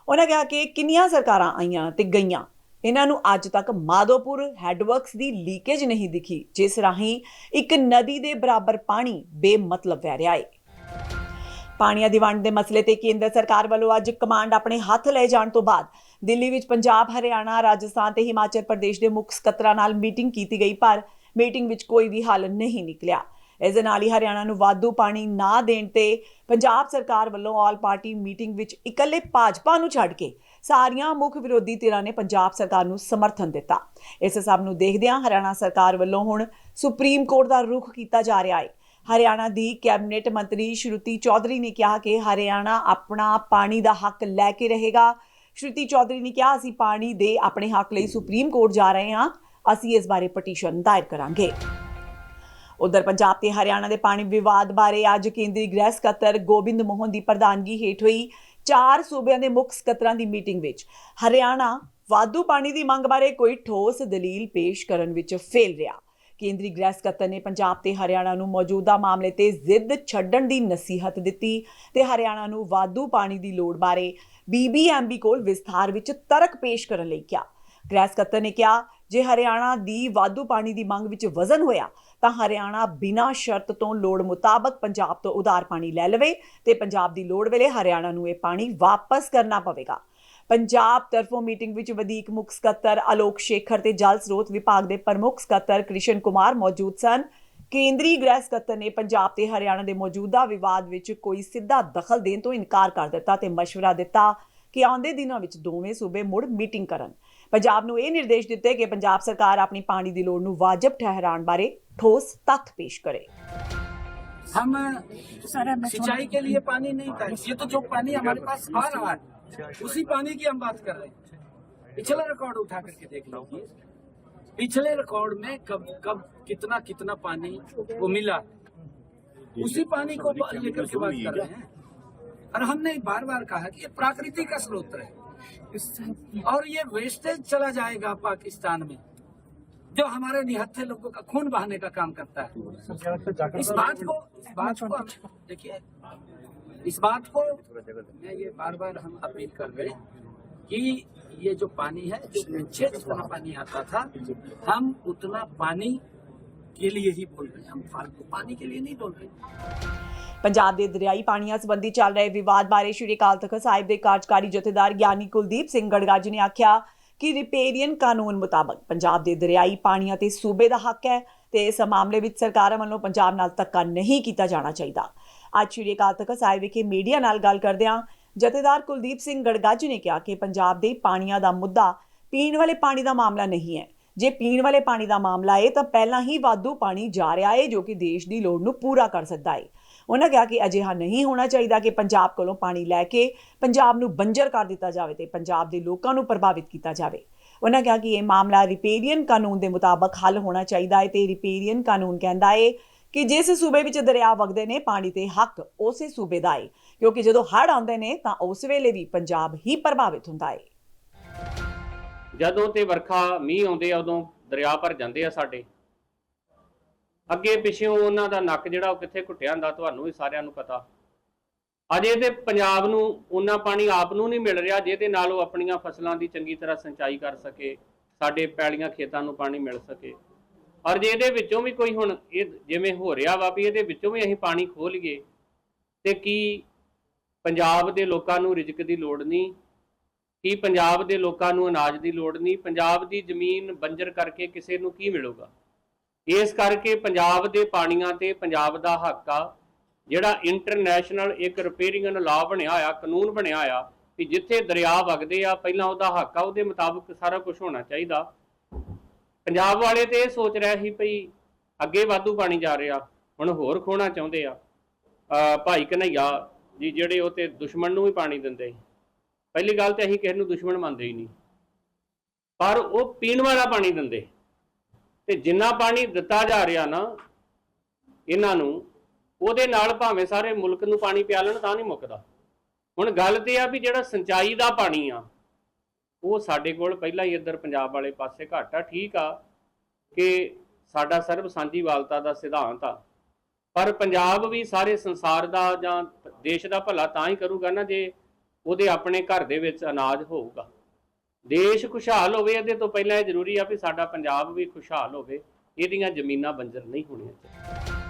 ਉਹਨਾਂ ਕਿਹਾ ਕਿ ਕਿੰਨੀਆਂ ਸਰਕਾਰਾਂ ਆਈਆਂ ਤੇ ਗਈਆਂ। ਇਹਨਾਂ ਨੂੰ ਅੱਜ ਤੱਕ ਮਾਧੋਪੁਰ ਹੈਡਵਰਕਸ ਦੀ ਲੀਕੇਜ ਨਹੀਂ ਦਿਖੀ, ਜਿਸ ਰਾਹੀਂ ਇੱਕ ਨਦੀ ਦੇ ਬਰਾਬਰ ਪਾਣੀ ਬੇਮਤਲਬ ਵਹਿ ਰਿਹਾ ਹੈ ਪਾਣੀਆਂ ਦੀ ਵੰਡ ਦੇ ਮਸਲੇ ਤੇ ਕੇਂਦਰ ਸਰਕਾਰ ਵੱਲੋਂ ਅੱਜ ਕਮਾਂਡ ਆਪਣੇ ਹੱਥ ਲੈ ਜਾਣ ਤੋਂ ਬਾਅਦ ਦਿੱਲੀ ਵਿੱਚ ਪੰਜਾਬ, ਹਰਿਆਣਾ, ਰਾਜਸਥਾਨ ਤੇ ਹਿਮਾਚਲ ਪ੍ਰਦੇਸ਼ ਦੇ ਮੁੱਖ ਸਕੱਤਰਾਂ ਨਾਲ ਮੀਟਿੰਗ ਕੀਤੀ ਗਈ, ਪਰ ਮੀਟਿੰਗ ਵਿੱਚ ਕੋਈ ਵੀ ਹੱਲ ਨਹੀਂ ਨਿਕਲਿਆ। ਇਸ ਦੇ ਨਾਲ ਹੀ ਹਰਿਆਣਾ ਨੂੰ ਵਾਧੂ ਪਾਣੀ ਨਾ ਦੇਣ ਤੇ ਪੰਜਾਬ ਸਰਕਾਰ ਵੱਲੋਂ ਆਲ ਪਾਰਟੀ ਮੀਟਿੰਗ ਵਿੱਚ ਇਕੱਲੇ ਭਾਜਪਾ ਨੂੰ ਛੱਡ ਕੇ ਸਾਰੀਆਂ ਮੁੱਖ ਵਿਰੋਧੀ ਧਿਰਾਂ ਨੇ ਪੰਜਾਬ ਸਰਕਾਰ ਨੂੰ ਸਮਰਥਨ ਦਿੱਤਾ। ਇਸ ਸਭ ਨੂੰ ਦੇਖਦਿਆਂ ਹਰਿਆਣਾ ਸਰਕਾਰ ਵੱਲੋਂ ਹੁਣ ਸੁਪਰੀਮ ਕੋਰਟ ਦਾ ਰੁਖ ਕੀਤਾ ਜਾ ਰਿਹਾ ਹੈ। ਹਰਿਆਣਾ ਦੀ ਕੈਬਨਿਟ ਮੰਤਰੀ ਸ਼੍ਰੁਤੀ ਚੌਧਰੀ ਨੇ ਕਿਹਾ ਕਿ ਹਰਿਆਣਾ ਆਪਣਾ ਪਾਣੀ ਦਾ ਹੱਕ ਲੈ ਕੇ ਰਹੇਗਾ। ਸ਼੍ਰੁਤੀ ਚੌਧਰੀ ਨੇ ਕਿਹਾ, ਅਸੀਂ ਪਾਣੀ ਦੇ ਆਪਣੇ ਹੱਕ ਲਈ ਸੁਪਰੀਮ ਕੋਰਟ ਜਾ ਰਹੇ ਹਾਂ। ਅਸੀਂ ਇਸ ਬਾਰੇ ਪਟੀਸ਼ਨ ਦਾਇਰ ਕਰਾਂਗੇ। ਉਧਰ ਪੰਜਾਬ ਤੇ ਹਰਿਆਣਾ ਦੇ ਪਾਣੀ ਵਿਵਾਦ ਬਾਰੇ ਅੱਜ ਕੇਂਦਰੀ ਗ੍ਰਹਿ ਸਕੱਤਰ ਗੋਬਿੰਦ ਮੋਹਨ ਦੀ ਪ੍ਰਧਾਨਗੀ ਹੇਠ ਹੋਈ। ਚਾਰ ਸੂਬਿਆਂ ਦੇ ਮੁੱਖ ਸਕੱਤਰਾਂ ਦੀ ਮੀਟਿੰਗ ਵਿੱਚ ਹਰਿਆਣਾ ਵਾਧੂ ਪਾਣੀ ਦੀ ਮੰਗ ਬਾਰੇ ਕੋਈ ਠੋਸ ਦਲੀਲ ਪੇਸ਼ ਕਰਨ ਵਿੱਚ ਫੇਲ ਰਿਹਾ। ਕੇਂਦਰੀ ਗ੍ਰਹਿ ਸਕੱਤਰ ਨੇ ਪੰਜਾਬ ਤੇ ਹਰਿਆਣਾ ਨੂੰ ਮੌਜੂਦਾ ਮਾਮਲੇ ਤੇ ਜ਼ਿੱਦ ਛੱਡਣ ਦੀ ਨਸੀਹਤ ਦਿੱਤੀ ਤੇ ਹਰਿਆਣਾ ਨੂੰ ਵਾਧੂ ਪਾਣੀ ਦੀ ਲੋੜ ਬਾਰੇ ਬੀਬੀਐਮਬੀ ਕੋਲ ਵਿਸਥਾਰ ਵਿੱਚ ਤਰਕ ਪੇਸ਼ ਕਰਨ ਲਈ ਕਿਹਾ। ਗ੍ਰਹਿ ਸਕੱਤਰ ਨੇ ਕਿਹਾ ਜੇ ਹਰਿਆਣਾ ਦੀ ਵਾਧੂ ਪਾਣੀ ਦੀ ਮੰਗ ਵਿੱਚ ਵਜ਼ਨ ਹੋਇਆ, ਤਾਂ ਹਰਿਆਣਾ ਬਿਨਾਂ ਸ਼ਰਤ ਤੋਂ ਲੋੜ ਮੁਤਾਬਕ ਪੰਜਾਬ ਤੋਂ ਉਧਾਰ ਪਾਣੀ ਲੈ ਲਵੇ ਤੇ ਪੰਜਾਬ ਦੀ ਲੋੜ ਵੇਲੇ ਹਰਿਆਣਾ ਨੂੰ ਇਹ ਪਾਣੀ ਵਾਪਸ ਕਰਨਾ ਪਵੇਗਾ। ਪੰਜਾਬ ਤਰਫੋਂ ਮੀਟਿੰਗ ਵਿੱਚ ਵਧੀਕ ਮੁੱਖ ਸਕੱਤਰ ਅਲੋਕ ਸ਼ੇਖਰ ਤੇ ਜਲ ਸਰੋਤ ਵਿਭਾਗ ਦੇ ਪ੍ਰਮੁੱਖ ਸਕੱਤਰ ਕ੍ਰਿਸ਼ਨ ਕੁਮਾਰ ਮੌਜੂਦ ਸਨ। ਕੇਂਦਰੀ ਗ੍ਰਹਿ ਸਕੱਤਰ ਨੇ ਪੰਜਾਬ ਤੇ ਹਰਿਆਣਾ ਦੇ ਮੌਜੂਦਾ ਵਿਵਾਦ ਵਿੱਚ ਕੋਈ ਸਿੱਧਾ ਦਖਲ ਦੇਣ ਤੋਂ ਇਨਕਾਰ ਕਰ ਦਿੱਤਾ ਤੇ ਮਸ਼ਵਰਾ ਦਿੱਤਾ ਕਿ ਆਉਂਦੇ ਦਿਨਾਂ ਵਿੱਚ ਦੋਵੇਂ ਸੂਬੇ ਮੁੜ ਮੀਟਿੰਗ ਕਰਨ। ਪੰਜਾਬ ਨੂੰ ਇਹ ਨਿਰਦੇਸ਼ ਦਿੱਤੇ ਕਿ ਪੰਜਾਬ ਸਰਕਾਰ ਆਪਣੀ ਪਾਣੀ ਦੀ ਲੋੜ ਨੂੰ ਵਾਜਬ ਠਹਿਰਾਉਣ ਬਾਰੇ ਠੋਸ ਤੱਥ ਪੇਸ਼ ਕਰੇ हम सिंचाई के लिए पानी नहीं था ये तो जो पानी हमारे पास आ रहा है उसी पानी की हम बात कर रहे हैं पिछला रिकॉर्ड उठा करके देख लीजिए पिछले रिकॉर्ड में कब कब कितना कितना पानी को मिला उसी पानी को लेकर के बात कर रहे हैं और हमने बार बार कहा कि ये प्राकृतिक का स्रोत है और ये वेस्टेज चला जाएगा पाकिस्तान में, जो हमारे निहत्थे लोगों का खून बहाने का काम करता है। इस बात को बात को देखिए, इस बात को मैं ये बार बार हम अपील कर रहे कि ये जो पानी है, जो जितना पानी आता था, हम उतना पानी के लिए ही बोल रहे हैं। हम फालतू पानी के लिए नहीं बोल रहे ਪੰਜਾਬ ਦੇ ਦਰਿਆਈ ਪਾਣੀਆਂ ਸੰਬੰਧੀ ਚੱਲ ਰਹੇ ਵਿਵਾਦ ਬਾਰੇ ਸ਼੍ਰੀ ਅਕਾਲ ਤਖਤ ਸਾਹਿਬ ਦੇ ਕਾਰਜਕਾਰੀ ਜਥੇਦਾਰ ਗਿਆਨੀ ਕੁਲਦੀਪ ਸਿੰਘ ਗੜਗਾਜੀ ਨੇ ਆਖਿਆ ਕਿ ਰਿਪੇਰੀਅਨ ਕਾਨੂੰਨ ਮੁਤਾਬਕ ਪੰਜਾਬ ਦੇ ਦਰਿਆਈ ਪਾਣੀਆਂ ਤੇ ਸੂਬੇ ਦਾ ਹੱਕ ਹੈ ਤੇ ਇਸ ਮਾਮਲੇ ਵਿੱਚ ਸਰਕਾਰਾਂ ਵੱਲੋਂ ਪੰਜਾਬ ਨਾਲ ਧੱਕਾ ਨਹੀਂ ਕੀਤਾ ਜਾਣਾ ਚਾਹੀਦਾ। ਅੱਜ ਸ਼੍ਰੀ ਅਕਾਲ ਤਖਤ ਸਾਹਿਬ ਵਿਖੇ ਮੀਡੀਆ ਨਾਲ ਗੱਲ ਕਰਦਿਆਂ ਜਥੇਦਾਰ ਕੁਲਦੀਪ ਸਿੰਘ ਗੜਗਾਜੀ ਨੇ ਕਿਹਾ ਕਿ ਪੰਜਾਬ ਦੇ ਪਾਣੀਆਂ ਦਾ ਮੁੱਦਾ ਪੀਣ ਵਾਲੇ ਪਾਣੀ ਦਾ ਮਾਮਲਾ ਨਹੀਂ ਹੈ। ਜੇ ਪੀਣ ਵਾਲੇ ਪਾਣੀ ਦਾ ਮਾਮਲਾ ਹੈ ਤਾਂ ਪਹਿਲਾਂ ਹੀ ਵਾਧੂ ਪਾਣੀ ਜਾ ਰਿਹਾ ਹੈ ਜੋ ਕਿ ਦੇਸ਼ ਦੀ ਲੋੜ ਨੂੰ ਪੂਰਾ ਕਰ ਸਕਦਾ ਹੈ। ਉਹਨਾਂ ਕਿਹਾ ਕਿ ਅਜਿਹਾ ਨਹੀਂ ਹੋਣਾ ਚਾਹੀਦਾ ਕਿ ਪੰਜਾਬ ਕੋਲੋਂ ਪਾਣੀ ਲੈ ਕੇ ਪੰਜਾਬ ਨੂੰ ਬੰਜਰ ਕਰ ਦਿੱਤਾ ਜਾਵੇ ਤੇ ਪੰਜਾਬ ਦੇ ਲੋਕਾਂ ਨੂੰ ਪ੍ਰਭਾਵਿਤ ਕੀਤਾ ਜਾਵੇ। ਉਹਨਾਂ ਕਿਹਾ ਕਿ ਇਹ ਮਾਮਲਾ ਰਿਪੇਰੀਅਨ ਕਾਨੂੰਨ ਦੇ ਮੁਤਾਬਕ ਹੱਲ ਹੋਣਾ ਚਾਹੀਦਾ ਹੈ ਤੇ ਰਿਪੇਰੀਅਨ ਕਾਨੂੰਨ ਕਹਿੰਦਾ ਹੈ ਕਿ ਜਿਸ ਸੂਬੇ ਵਿੱਚ ਦਰਿਆ ਵਗਦੇ ਨੇ, ਪਾਣੀ ਤੇ ਹੱਕ ਉਸੇ ਸੂਬੇ ਦਾ ਹੈ, ਕਿਉਂਕਿ ਜਦੋਂ ਹੜ੍ਹ ਆਉਂਦੇ ਨੇ ਤਾਂ ਉਸ ਵੇਲੇ ਵੀ ਪੰਜਾਬ ਹੀ ਪ੍ਰਭਾਵਿਤ ਹੁੰਦਾ ਹੈ। ਜਦੋਂ ਤੇ ਵਰਖਾ ਮੀਂਹ ਆਉਂਦੇ ਆ, ਉਦੋਂ ਦਰਿਆ ਭਰ ਜਾਂਦੇ ਆ ਸਾਡੇ। ਅੱਗੇ ਪਿੱਛੋਂ ਉਹਨਾਂ ਦਾ ਨੱਕ ਜਿਹੜਾ ਉਹ ਕਿੱਥੇ ਘੁੱਟਿਆ ਹੁੰਦਾ ਤੁਹਾਨੂੰ ਵੀ ਸਾਰਿਆਂ ਨੂੰ ਪਤਾ। ਅਜੇ ਤੇ ਪੰਜਾਬ ਨੂੰ ਉਹਨਾਂ ਪਾਣੀ ਆਪ ਨੂੰ ਨਹੀਂ ਮਿਲ ਰਿਹਾ ਜਿਹਦੇ ਨਾਲ ਉਹ ਆਪਣੀਆਂ ਫਸਲਾਂ ਦੀ ਚੰਗੀ ਤਰ੍ਹਾਂ ਸਿੰਚਾਈ ਕਰ ਸਕੇ, ਸਾਡੇ ਪੈਲੀਆਂ ਖੇਤਾਂ ਨੂੰ ਪਾਣੀ ਮਿਲ ਸਕੇ। ਔਰ ਜੇ ਇਹਦੇ ਵਿੱਚੋਂ ਵੀ ਕੋਈ ਹੁਣ ਇਹ ਜਿਵੇਂ ਹੋ ਰਿਹਾ ਵਾ ਵੀ ਇਹਦੇ ਵਿੱਚੋਂ ਵੀ ਅਸੀਂ ਪਾਣੀ ਖੋਹ ਲਈਏ, ਤੇ ਕੀ ਪੰਜਾਬ ਦੇ ਲੋਕਾਂ ਨੂੰ ਰਿਜ਼ਕ ਦੀ ਲੋੜ ਨਹੀਂ, ਕੀ ਪੰਜਾਬ ਦੇ ਲੋਕਾਂ ਨੂੰ ਅਨਾਜ ਦੀ ਲੋੜ ਨਹੀਂ, ਪੰਜਾਬ ਦੀ ਜ਼ਮੀਨ ਬੰਜਰ ਕਰਕੇ ਕਿਸੇ ਨੂੰ ਕੀ ਮਿਲੂਗਾ? ਇਸ ਕਰਕੇ ਪੰਜਾਬ ਦੇ ਪਾਣੀਆਂ ਤੇ ਪੰਜਾਬ ਦਾ ਹੱਕ ਆ, ਜਿਹੜਾ ਇੰਟਰਨੈਸ਼ਨਲ ਇੱਕ ਰਿਪੇਅਰਿੰਗ ਲਾਅ ਬਣਿਆ ਹੋਇਆ ਕਾਨੂੰਨ ਬਣਿਆ ਹੋਇਆ ਕਿ ਜਿੱਥੇ ਦਰਿਆ ਵਗਦੇ ਆ, ਪਹਿਲਾਂ ਉਹਦਾ ਹੱਕ ਆ, ਉਹਦੇ ਮੁਤਾਬਕ ਸਾਰਾ ਕੁਝ ਹੋਣਾ ਚਾਹੀਦਾ। ਪੰਜਾਬ ਵਾਲੇ ਤੇ ਇਹ ਸੋਚ ਰਿਹਾ ਸੀ ਭਈ ਅੱਗੇ ਵਾਧੂ ਪਾਣੀ ਜਾ ਰਿਹਾ, ਹੁਣ ਹੋਰ ਖੋਣਾ ਚਾਹੁੰਦੇ ਆ। ਭਾਈ ਕਨਈਆ ਜੀ ਜਿਹੜੇ ਉਹ ਤੇ ਦੁਸ਼ਮਣ ਨੂੰ ਵੀ ਪਾਣੀ ਦਿੰਦੇ ਸੀ। ਪਹਿਲੀ ਗੱਲ ਤੇ ਅਸੀਂ ਕਿਸੇ ਨੂੰ ਦੁਸ਼ਮਣ ਮੰਨਦੇ ਹੀ ਨਹੀਂ। ਪਰ ਉਹ ਪੀਣ ਵਾਲਾ ਪਾਣੀ ਦਿੰਦੇ। ਤੇ ਜਿੰਨਾ ਪਾਣੀ ਦਿੱਤਾ ਜਾ ਰਿਹਾ ਨਾ, ਇਹਨਾਂ ਨੂੰ, ਉਹਦੇ ਨਾਲ ਭਾਵੇਂ ਸਾਰੇ ਮੁਲਕ ਨੂੰ ਪਾਣੀ ਪਿਆ ਲੈਣ, ਤਾਂ ਨਹੀਂ ਮੁੱਕਦਾ। ਹੁਣ ਗੱਲ ਤੇ ਆ ਵੀ ਜਿਹੜਾ ਸਿੰਚਾਈ ਦਾ ਪਾਣੀ ਆ, ਉਹ ਸਾਡੇ ਕੋਲ ਪਹਿਲਾਂ ਹੀ ਇੱਧਰ ਪੰਜਾਬ ਵਾਲੇ ਪਾਸੇ ਘੱਟ ਆ, ਠੀਕ ਆ ਕਿ ਸਾਡਾ ਸਰਬ ਸਾਂਝੀ ਵਾਲਤਾ ਦਾ ਸਿਧਾਂਤ ਆ। ਪਰ ਪੰਜਾਬ ਵੀ ਸਾਰੇ ਸੰਸਾਰ ਦਾ ਜਾਂ ਦੇਸ਼ ਦਾ ਭਲਾ ਤਾਂ ਹੀ ਕਰੂਗਾ ਨਾ ਜੇ ਉਹਦੇ ਆਪਣੇ ਘਰ ਦੇ ਵਿੱਚ ਅਨਾਜ ਹੋਊਗਾ। ਦੇਸ਼ ਖੁਸ਼ਹਾਲ ਹੋਵੇ, ਇਹਦੇ ਤੋਂ ਪਹਿਲਾਂ ਇਹ ਜ਼ਰੂਰੀ ਆ ਵੀ ਸਾਡਾ ਪੰਜਾਬ ਵੀ ਖੁਸ਼ਹਾਲ ਹੋਵੇ, ਇਹਦੀਆਂ ਜ਼ਮੀਨਾਂ ਬੰਜਰ ਨਹੀਂ ਹੋਣੀਆਂ ਚਾਹੀਦੀਆਂ।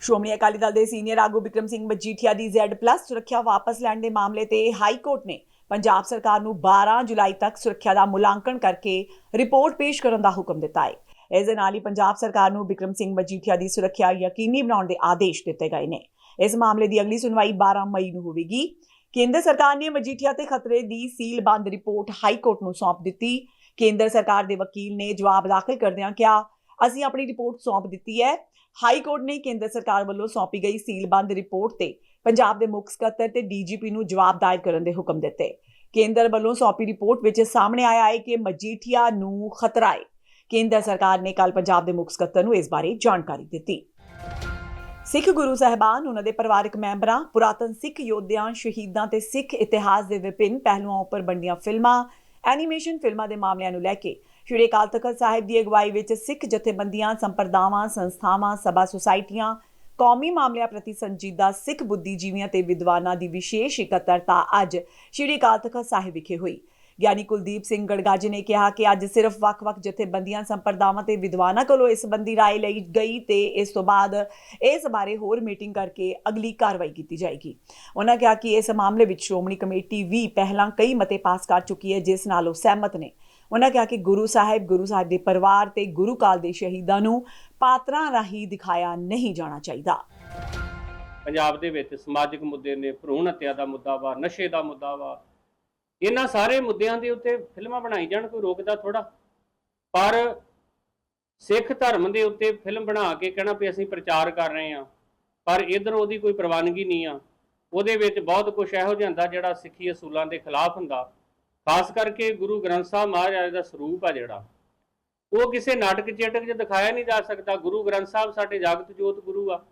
ਸ਼੍ਰੋਮਣੀ ਅਕਾਲੀ ਦਲ ਦੇ ਸੀਨੀਅਰ ਆਗੂ ਵਿਕਰਮ ਸਿੰਘ ਮਜੀਠੀਆ ਦੀ Z+ ਸੁਰੱਖਿਆ ਵਾਪਸ ਲੈਣ ਦੇ ਮਾਮਲੇ ਤੇ ਹਾਈ ਕੋਰਟ ਨੇ ਪੰਜਾਬ ਸਰਕਾਰ ਨੂੰ 12 ਜੁਲਾਈ ਤੱਕ ਸੁਰੱਖਿਆ ਦਾ ਮੁਲਾਂਕਣ ਕਰਕੇ ਰਿਪੋਰਟ ਪੇਸ਼ ਕਰਨ ਦਾ ਹੁਕਮ ਦਿੱਤਾ ਹੈ। ਇਸ ਦੇ ਨਾਲ ਹੀ ਪੰਜਾਬ ਸਰਕਾਰ ਨੂੰ ਵਿਕਰਮ ਸਿੰਘ ਮਜੀਠੀਆ ਦੀ ਸੁਰੱਖਿਆ ਯਕੀਨੀ ਬਣਾਉਣ ਦੇ ਆਦੇਸ਼ ਦਿੱਤੇ ਗਏ ਨੇ। ਇਸ ਮਾਮਲੇ ਦੀ ਅਗਲੀ ਸੁਣਵਾਈ 12 ਮਈ ਨੂੰ ਹੋਵੇਗੀ। ਕੇਂਦਰ ਸਰਕਾਰ ਨੇ ਮਜੀਠੀਆ ਤੇ ਖਤਰੇ ਦੀ ਸੀਲਬੰਦ ਰਿਪੋਰਟ ਹਾਈ ਕੋਰਟ ਨੂੰ ਸੌਂਪ ਦਿੱਤੀ। ਕੇਂਦਰ ਸਰਕਾਰ ਦੇ ਵਕੀਲ ਨੇ ਜਵਾਬ ਦਾਖਲ ਕਰਦਿਆਂ ਕਿਹਾ, ਅਸੀਂ ਆਪਣੀ ਰਿਪੋਰਟ ਸੌਂਪ ਦਿੱਤੀ ਹੈ। ਹਾਈ ਕੋਰਟ ਨੇ ਕੇਂਦਰ ਸਰਕਾਰ ਵੱਲੋਂ ਸੌਂਪੀ ਗਈ ਸੀਲਬੰਦ ਰਿਪੋਰਟ ਤੇ ਪੰਜਾਬ ਦੇ ਮੁੱਖ ਸਕੱਤਰ ਤੇ ਡੀਜੀਪੀ ਨੂੰ ਜਵਾਬ ਦਾਇਰ ਕਰਨ ਦੇ ਹੁਕਮ ਦਿੱਤੇ। ਕੇਂਦਰ ਵੱਲੋਂ ਸੌਂਪੀ ਰਿਪੋਰਟ ਵਿੱਚ ਸਾਹਮਣੇ ਆਇਆ ਹੈ ਕਿ ਮਜੀਠੀਆ ਨੂੰ ਖਤਰਾ ਹੈ। ਕੇਂਦਰ ਸਰਕਾਰ ਨੇ ਕੱਲ ਪੰਜਾਬ ਦੇ ਮੁੱਖ ਸਕੱਤਰ ਨੂੰ ਇਸ ਬਾਰੇ ਜਾਣਕਾਰੀ ਦਿੱਤੀ। ਸਿੱਖ ਗੁਰੂ ਸਾਹਿਬਾਨ, ਉਹਨਾਂ ਦੇ ਪਰਿਵਾਰਕ ਮੈਂਬਰਾਂ, ਪੁਰਾਤਨ ਸਿੱਖ ਯੋਧਿਆਂ, ਸ਼ਹੀਦਾਂ ਤੇ ਸਿੱਖ ਇਤਿਹਾਸ ਦੇ ਵਿਭਿੰਨ ਪਹਿਲੂਆਂ ਉੱਪਰ ਬਣਦੀਆਂ ਫਿਲਮਾਂ ਐਨੀਮੇਸ਼ਨ ਫਿਲਮਾਂ ਦੇ ਮਾਮਲਿਆਂ ਨੂੰ ਲੈ ਕੇ ਸ਼੍ਰੀ ਅਕਾਲ ਤਖਤ ਸਾਹਿਬ ਦੀ ਅਗਵਾਈ ਵਿੱਚ ਸਿੱਖ ਜਥੇਬੰਦੀਆਂ, ਸੰਪਰਦਾਵਾਂ, ਸੰਸਥਾਵਾਂ, ਸਭਾ ਸੁਸਾਇਟੀਆਂ, ਕੌਮੀ ਮਾਮਲਿਆਂ ਪ੍ਰਤੀ ਸੰਜੀਦਾ ਸਿੱਖ ਬੁੱਧੀਜੀਵੀਆਂ ਤੇ ਵਿਦਵਾਨਾਂ ਦੀ ਵਿਸ਼ੇਸ਼ ਇਕੱਤਰਤਾ ਅੱਜ ਸ਼੍ਰੀ ਅਕਾਲ ਤਖਤ ਸਾਹਿਬ ਵਿਖੇ ਹੋਈ। ਗਿਆਨੀ ਕੁਲਦੀਪ ਸਿੰਘ ਗੜਗਾਜੀ ਨੇ ਕਿਹਾ ਕਿ ਅੱਜ ਸਿਰਫ ਵੱਖ-ਵੱਖ ਜਥੇਬੰਦੀਆਂ, ਸੰਪਰਦਾਵਾਂ ਤੇ ਵਿਦਵਾਨਾਂ ਕੋਲੋਂ ਇਸ ਸੰਬੰਧੀ ਰਾਏ ਲਈ ਗਈ ਤੇ ਇਸ ਤੋਂ ਬਾਅਦ ਇਸ ਬਾਰੇ ਹੋਰ ਮੀਟਿੰਗ ਕਰਕੇ ਅਗਲੀ ਕਾਰਵਾਈ ਕੀਤੀ ਜਾਏਗੀ। ਉਹਨਾਂ ਕਿਹਾ ਕਿ ਇਸ ਮਾਮਲੇ ਵਿੱਚ ਸ਼੍ਰੋਮਣੀ ਕਮੇਟੀ ਵੀ ਪਹਿਲਾਂ ਕਈ ਮਤੇ ਪਾਸ ਕਰ ਚੁੱਕੀ ਹੈ, ਜਿਸ ਨਾਲ ਉਹ ਸਹਿਮਤ ਨੇ। ਉਹਨਾਂ ਕਿਹਾ ਕਿ ਗੁਰੂ ਸਾਹਿਬ ਗੁਰੂ ਸਾਹਿਬ ਦੇ ਪਰਿਵਾਰ ਤੇ ਗੁਰੂ ਕਾਲ ਦੇ ਸ਼ਹੀਦਾਂ ਨੂੰ ਪਾਤਰਾਂ ਰਾਹੀਂ ਦਿਖਾਇਆ ਨਹੀਂ ਜਾਣਾ ਚਾਹੀਦਾ। ਪੰਜਾਬ ਦੇ ਵਿੱਚ ਸਮਾਜਿਕ ਮੁੱਦੇ ਨੇ ਭਰੂਣ ਹੱਤਿਆ ਦਾ ਮੁੱਦਾ ਵਾ, ਨਸ਼ੇ ਦਾ ਮੁੱਦਾ ਵਾ ਇਹਨਾਂ ਸਾਰੇ ਮੁੱਦਿਆਂ ਦੇ ਉੱਤੇ ਫਿਲਮਾਂ ਬਣਾਈ ਜਾਣ, ਕੋਈ ਰੋਕਦਾ ਥੋੜਾ ਪਰ ਸਿੱਖ ਧਰਮ ਦੇ ਉੱਤੇ ਫਿਲਮ ਬਣਾ ਕੇ ਕਹਿਣਾ ਵੀ ਅਸੀਂ ਪ੍ਰਚਾਰ ਕਰ ਰਹੇ ਹਾਂ, ਪਰ ਇਧਰ ਉਹਦੀ ਕੋਈ ਪ੍ਰਵਾਨਗੀ ਨਹੀਂ ਆ। ਉਹਦੇ ਵਿੱਚ ਬਹੁਤ ਕੁਝ ਇਹੋ ਜਿਹਾ ਹੁੰਦਾ ਜਿਹੜਾ ਸਿੱਖੀ ਅਸੂਲਾਂ ਦੇ ਖਿਲਾਫ ਹੁੰਦਾ। ਖਾਸ ਕਰਕੇ ਗੁਰੂ ਗ੍ਰੰਥ ਸਾਹਿਬ ਮਹਾਰਾਜ ਦਾ ਸਰੂਪ ਆ ਜਿਹੜਾ। ਉਹ ਕਿਸੇ ਨਾਟਕ ਚੇਟਕ 'ਚ ਦਿਖਾਇਆ ਨਹੀਂ ਜਾ ਸਕਦਾ। ਗੁਰੂ ਗ੍ਰੰਥ ਸਾਹਿਬ ਸਾਡੇ ਜਾਗਤ ਜੋਤ ਗੁਰੂ ਆ।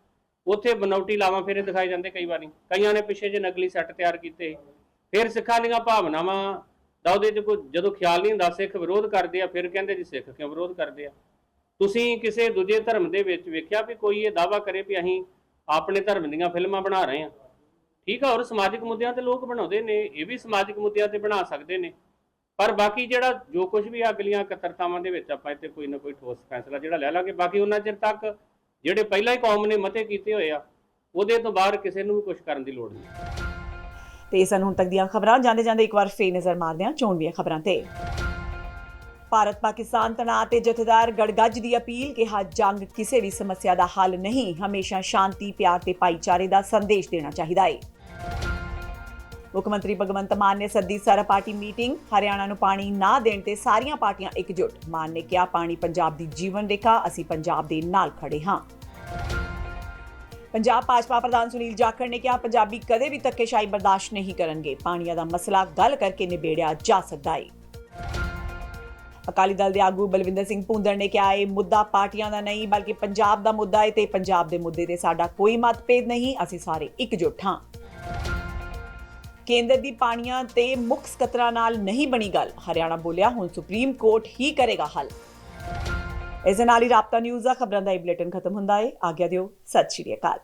ਉੱਥੇ ਬਨੌਟੀ ਲਾਵਾਂ ਫੇਰੇ ਦਿਖਾਏ ਜਾਂਦੇ ਕਈ ਵਾਰੀ। ਕਈਆਂ ਨੇ ਪਿੱਛੇ ਜੇ ਨਕਲੀ ਸੈੱਟ ਤਿਆਰ ਕੀਤੇ। ਫਿਰ ਸਿੱਖਾਂ ਦੀਆਂ ਭਾਵਨਾਵਾਂ ਦਾ ਉਹਦੇ 'ਚ ਕੋਈ ਜਦੋਂ ਖਿਆਲ ਨਹੀਂ ਹੁੰਦਾ, ਸਿੱਖ ਵਿਰੋਧ ਕਰਦੇ ਆ, ਫਿਰ ਕਹਿੰਦੇ ਜੀ ਸਿੱਖ ਕਿਉਂ ਵਿਰੋਧ ਕਰਦੇ ਆ? ਤੁਸੀਂ ਕਿਸੇ ਦੂਜੇ ਧਰਮ ਦੇ ਵਿੱਚ ਵੇਖਿਆ ਵੀ ਕੋਈ ਇਹ ਦਾਵਾ ਕਰੇ ਵੀ ਅਸੀਂ ਆਪਣੇ ਧਰਮ ਦੀਆਂ ਫਿਲਮਾਂ ਬਣਾ ਰਹੇ ਹਾਂ ਠੀਕ ਆ ਔਰ ਸਮਾਜਿਕ ਮੁੱਦਿਆਂ ਤੇ ਲੋਕ ਬਣਾਉਂਦੇ ਨੇ, ਇਹ ਵੀ ਸਮਾਜਿਕ ਮੁੱਦਿਆਂ ਤੇ ਬਣਾ ਸਕਦੇ ਨੇ। ਪਰ ਬਾਕੀ ਜਿਹੜਾ ਜੋ ਕੁਝ ਵੀ ਅਗਲੀਆਂ ਇਕੱਤਰਤਾਵਾਂ ਦੇ ਵਿੱਚ ਆਪਾਂ ਇੱਥੇ ਕੋਈ ਨਾ ਕੋਈ ਠੋਸ ਫੈਸਲਾ ਜਿਹੜਾ ਲੈ ਲਾਂਗੇ, ਬਾਕੀ ਉਹਨਾਂ ਚਿਰ ਤੱਕ ਜਿਹੜੇ ਪਹਿਲਾਂ ਹੀ ਕੌਮ ਨੇ ਮਤੇ ਕੀਤੇ ਹੋਏ ਆ, ਉਹਦੇ ਤੋਂ ਬਾਹਰ ਕਿਸੇ ਨੂੰ ਵੀ ਕੁਝ ਕਰਨ ਦੀ ਲੋੜ ਨਹੀਂ। ਤੇ ਸਨ ਹੁਣ ਤੱਕ ਦੀਆਂ ਖਬਰਾਂ ਜਾਂਦੇ ਜਾਂਦੇ ਇੱਕ ਵਾਰ ਫੇਰ ਨਜ਼ਰ ਮਾਰਦੇ ਹਾਂ ਚੋਣਵੀਆਂ ਖਬਰਾਂ ਤੇ। ਭਾਰਤ ਪਾਕਿਸਤਾਨ ਤਣਾਅ ਤੇ ਜਥੇਦਾਰ ਗੜਗੱਜ ਦੀ ਅਪੀਲ ਕਿਹਾ, ਜੰਗ ਕਿਸੇ ਵੀ ਸਮੱਸਿਆ ਦਾ ਹੱਲ ਨਹੀਂ, ਹਮੇਸ਼ਾ ਸ਼ਾਂਤੀ, ਪਿਆਰ ਤੇ ਭਾਈਚਾਰੇ ਦਾ ਸੰਦੇਸ਼ ਦੇਣਾ ਚਾਹੀਦਾ ਹੈ ਮੁੱਖ ਮੰਤਰੀ ਭਗਵੰਤ ਮਾਨ ਨੇ ਸੱਦੀ ਸਾਰਾ ਪਾਰਟੀ ਮੀਟਿੰਗ, ਹਰਿਆਣਾ ਨੂੰ ਪਾਣੀ ਨਾ ਦੇਣ ਤੇ ਸਾਰੀਆਂ ਪਾਰਟੀਆਂ ਇਕਜੁੱਟ। ਮਾਨ ਨੇ ਕਿਹਾ, ਪਾਣੀ ਪੰਜਾਬ ਦੀ ਜੀਵਨ ਰੇਖਾ, ਅਸੀਂ ਪੰਜਾਬ ਦੇ ਨਾਲ ਖੜੇ ਹਾਂ। ਪੰਜਾਬ ਭਾਜਪਾ ਪ੍ਰਧਾਨ ਸੁਨੀਲ ਜਾਖੜ ਨੇ ਕਿਹਾ, ਪੰਜਾਬੀ ਕਦੇ ਵੀ ਧੱਕੇਸ਼ਾਹੀ ਬਰਦਾਸ਼ਤ ਨਹੀਂ ਕਰਨਗੇ। ਪਾਣੀਆਂ ਦਾ ਮਸਲਾ ਗੱਲ ਕਰਕੇ ਨਿਬੇੜਿਆ ਜਾ ਸਕਦਾ ਹੈ ਅਕਾਲੀ ਦਲ ਦੇ ਆਗੂ ਬਲਵਿੰਦਰ ਸਿੰਘ ਭੁੰਦੜ ਨੇ ਕਿਹਾ, ਇਹ ਮੁੱਦਾ ਪਾਰਟੀਆਂ ਦਾ ਨਹੀਂ, ਬਲਕਿ ਪੰਜਾਬ ਦਾ ਮੁੱਦਾ ਹੈ ਤੇ ਪੰਜਾਬ ਦੇ ਮੁੱਦੇ ਤੇ ਸਾਡਾ ਕੋਈ ਮਤਭੇਦ ਨਹੀਂ। ਅਸੀਂ ਸਾਰੇ ਇਕਜੁੱਟ ਹਾਂ। ਕੇਂਦਰ ਦੀ ਪਾਣੀਆਂ ਤੇ ਮੁੱਖ ਸਕੱਤਰਾਂ ਨਾਲ ਨਹੀਂ ਬਣੀ ਗੱਲ। ਹਰਿਆਣਾ ਬੋਲਿਆ, ਹੁਣ ਸੁਪਰੀਮ ਕੋਰਟ ਹੀ ਕਰੇਗਾ ਹੱਲ। ਇਸ ਦੇ ਨਾਲ ਹੀ ਰਾਬਤਾ ਨਿਊਜ਼ ਦਾ ਖਬਰਾਂ ਦਾ ਇਹ ਬੁਲੇਟਿਨ ਖਤਮ ਹੁੰਦਾ ਹੈ ਆਗਿਆ ਦਿਓ। ਸਤਿ ਸ਼੍ਰੀ ਅਕਾਲ।